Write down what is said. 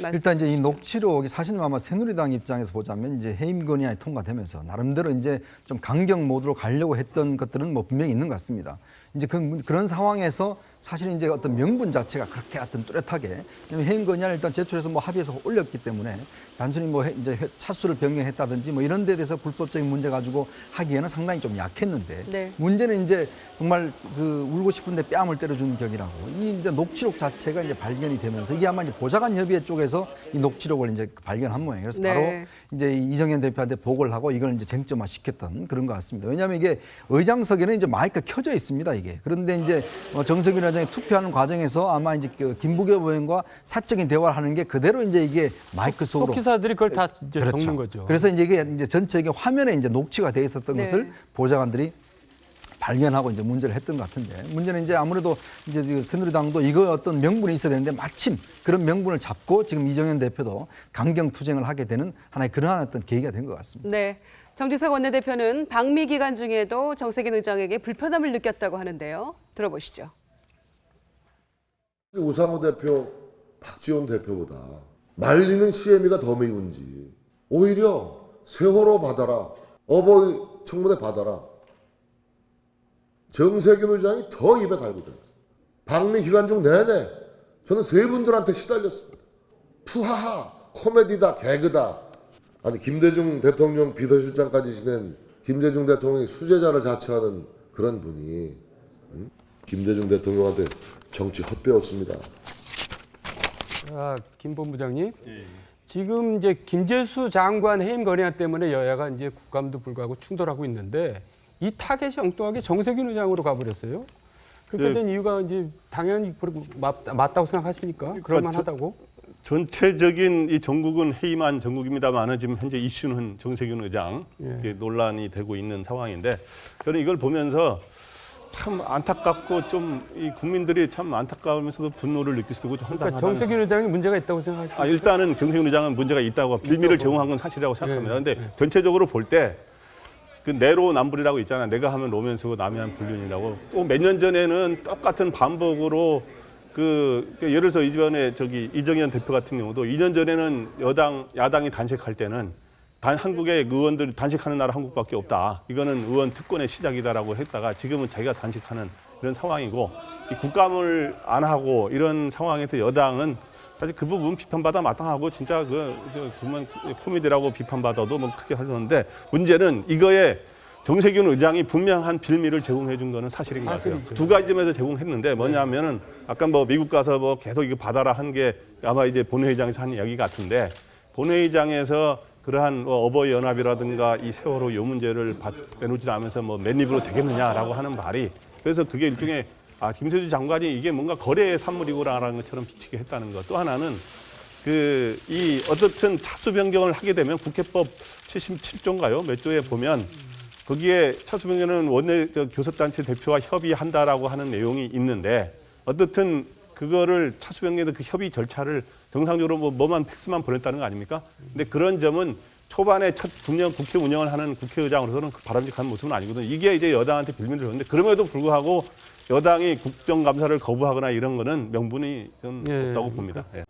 말씀 일단 이제 이 녹취록이 사실 아마 새누리당 입장에서 보자면 이제 해임 건의안이 통과되면서 나름대로 이제 좀 강경 모드로 가려고 했던 것들은 뭐 분명히 있는 것 같습니다. 이제 그, 그런 상황에서 사실 이제 어떤 명분 자체가 그렇게 하여튼 뚜렷하게 해임 건의안을 일단 제출해서 뭐 합의해서 올렸기 때문에 단순히 뭐 해- 이제 해- 차수를 변경했다든지 뭐 이런 데 대해서 불법적인 문제 가지고 하기에는 상당히 좀 약했는데 네. 문제는 이제 정말 그 울고 싶은데 뺨을 때려주는 격이라고 이 이제 녹취록 자체가 이제 발견이 되면서 이게 아마 이제 보좌관 협의회 쪽에서 이 녹취록을 이제 발견한 모양이에요. 그래서 네. 바로 이제 이 이정현 대표한테 보고를 하고 이걸 이제 쟁점화 시켰던 그런 것 같습니다. 왜냐하면 이게 의장석에는 이제 마이크가 켜져 있습니다. 이게 그런데 이제 어, 정석윤 회장이 투표하는 과정에서 아마 이제 그 김부겸 의원과 사적인 대화를 하는 게 그대로 이제 이게 마이크 속으로 속기사들이 그걸 다 이제 그렇죠. 적는 거죠. 그래서 이제 이게 이제 전체 이게 화면에 이제 녹취가 돼 있었던 네. 것을 보좌관들이 발견하고 이제 문제를 했던 것 같은데 문제는 이제 아무래도 이제 그 새누리당도 이거 어떤 명분이 있어야 되는데 마침 그런 명분을 잡고 지금 이정현 대표도 강경 투쟁을 하게 되는 하나의 그러한 어떤 계기가 된 것 같습니다. 네. 정지석 원내대표는 방미 기간 중에도 정세균 의장에게 불편함을 느꼈다고 하는데요. 들어보시죠. 우상호 대표, 박지원 대표보다 말리는 CM이가 더 미운지 오히려 세월호 받아라, 어버이 청문회 받아라. 정세균 의장이 더 입에 달고 들었어요. 방미 기간 중 내내 저는 세 분들한테 시달렸습니다. 푸하하, 코미디다, 개그다. 아니 김대중 대통령 비서실장까지 지낸 김대중 대통령이 수제자를 자처하는 그런 분이 음? 김대중 대통령한테 정치 헛배웠습니다. 아, 김 본부장님. 지금 이제 김재수 장관 해임 건의안 때문에 여야가 이제 국감도 불구하고 충돌하고 있는데 이 타겟이 엉뚱하게 정세균 의장으로 가버렸어요. 그렇게 네. 된 이유가 이제 당연히 그렇고 맞, 맞다고 생각하십니까? 그럴만하다고? 전체적인 이 전국은 해임한 전국입니다만은 지금 현재 이슈는 정세균 의장 예. 논란이 되고 있는 상황인데 저는 이걸 보면서 참 안타깝고 좀 이 국민들이 참 안타까우면서도 분노를 느낄 수도 있고 좀 그러니까 정세균 의장이 문제가 있다고 생각하십니까? 아, 일단은 정세균 의장은 문제가 있다고 빌미를 제공한 건 사실이라고 생각합니다. 근데 전체적으로 볼때 그 내로남불이라고 있잖아요. 내가 하면 로맨스고 남이 하면 불륜이라고. 또 몇 년 전에는 똑같은 반복으로 그, 그 예를 들어서 이번에 저기 이정현 대표 같은 경우도 2년 전에는 여당 야당이 단식할 때는 단 한국의 의원들 단식하는 나라 한국밖에 없다. 이거는 의원 특권의 시작이다라고 했다가 지금은 자기가 단식하는 이런 상황이고 이 국감을 안 하고 이런 상황에서 여당은 사실 그 부분 비판받아 마땅하고 진짜 그, 그 그만 코미디라고 비판받아도 뭐 크게 하셨는데 문제는 이거에 정세균 의장이 분명한 빌미를 제공해 준 거는 사실인 것 같아요. 두 가지 점에서 제공했는데 뭐냐면은 아까 뭐 미국 가서 뭐 계속 이거 받아라 한 게 아마 이제 본회의장에서 한 이야기 같은데 본회의장에서 그러한 뭐 어버이 연합이라든가 이 세월호 이 문제를 받- 내놓지 않으면서 뭐 맨입으로 되겠느냐라고 하는 말이 그래서 그게 일종의 아 김세주 장관이 이게 뭔가 거래의 산물이구나라는 것처럼 비치게 했다는 것. 또 하나는 그 이 어떻든 차수 변경을 하게 되면 국회법 77조인가요? 몇 조에 보면 거기에 차수 변경은 원내 저 교섭단체 대표와 협의한다라고 하는 내용이 있는데 어떻든 그거를 차수 변경에도 그 협의 절차를 정상적으로 뭐 뭐만 팩스만 보냈다는 거 아닙니까? 근데 그런 점은 초반에 첫 분명 국회 운영을 하는 국회의장으로서는 그 바람직한 모습은 아니거든요. 이게 이제 여당한테 빌미를 줬는데 그럼에도 불구하고 여당이 국정감사를 거부하거나 이런 거는 명분이 좀 예. 없다고 봅니다. 예.